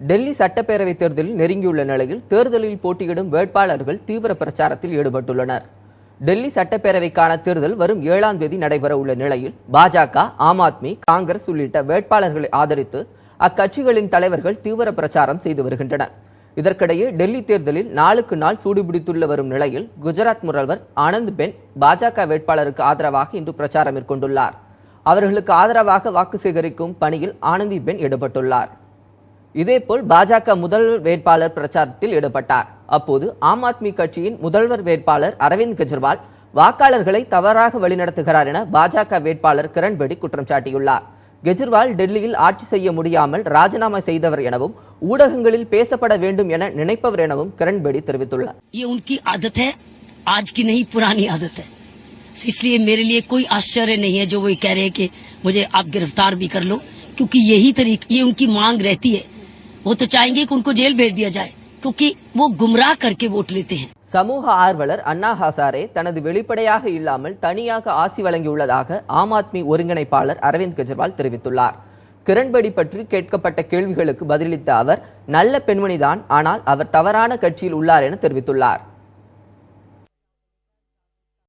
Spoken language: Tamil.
டெல்லி சட்டப்பேரவைத் தேர்தலில் நெருங்கியுள்ள நிலையில் தேர்தலில் போட்டியிடும் வேட்பாளர்கள் தீவிர பிரச்சாரத்தில் ஈடுபட்டுள்ளனர். டெல்லி சட்டப்பேரவைக்கான தேர்தல் வரும் ஏழாம் தேதி நடைபெற உள்ள நிலையில் பாஜக ஆம் ஆத்மி காங்கிரஸ் உள்ளிட்ட வேட்பாளர்களை ஆதரித்து அக்கட்சிகளின் தலைவர்கள் தீவிர பிரச்சாரம் செய்து வருகின்றனர். இதற்கிடையே டெல்லி தேர்தலில் நாளுக்கு நாள் சூடுபிடித்துள்ள வரும் நிலையில் குஜராத் முதல்வர் ஆனந்த் பென் பாஜக வேட்பாளருக்கு ஆதரவாக இன்று பிரச்சாரம் மேற்கொண்டுள்ளார். அவர்களுக்கு ஆதரவாக வாக்கு சேகரிக்கும் பணியில் ஆனந்தி பென் ஈடுபட்டுள்ளார். இதேபோல் பாஜக முதல்வர் வேட்பாளர் பிரச்சாரத்தில் ஈடுபட்டார் அப்போது ஆம் ஆத்மி கட்சியின் முதல்வர் வேட்பாளர் அரவிந்த் கெஜ்ரிவால் வாக்காளர்களை தவறாக வழிநடத்துகிறார் என பாஜக வேட்பாளர் கிரண்பேடி குற்றம் சாட்டியுள்ளார் கெஜ்ரிவால் டெல்லியில் ஆட்சி செய்ய முடியாமல் ராஜினாமா செய்தவர் எனவும் ஊடகங்களில் பேசப்பட வேண்டும் என நினைப்பவர் எனவும் கிரண்பேடி தெரிவித்துள்ளார் ये उनकी आदत है आज की नहीं पुरानी आदत है इसलिए मेरे लिए कोई आश्चर्य नहीं है जो वो ये कह रहे हैं कि मुझे आप गिरफ्तार भी कर लो क्योंकि यही तरीक ये उनकी मांग रहती है वो तो चाहेंगे कि उनको जेल भेज दिया जाए क्योंकि वो गुमराह करके वोट लेते हैं சமூக ஆர்வலர் அண்ணா ஹசாரே தனது வெளிப்படையாக இல்லாமல் தனியாக ஆசி வழங்கியுள்ளதாக ஆம் ஆத்மி ஒருங்கிணைப்பாளர் அரவிந்த் கெஜ்ரிவால் தெரிவித்துள்ளார் கிரண்பேடி பற்றி கேட்கப்பட்ட கேள்விகளுக்கு பதிலளித்த அவர் நல்ல பெண்மணிதான் ஆனால் அவர் தவறான கட்சியில் உள்ளார் என தெரிவித்துள்ளார்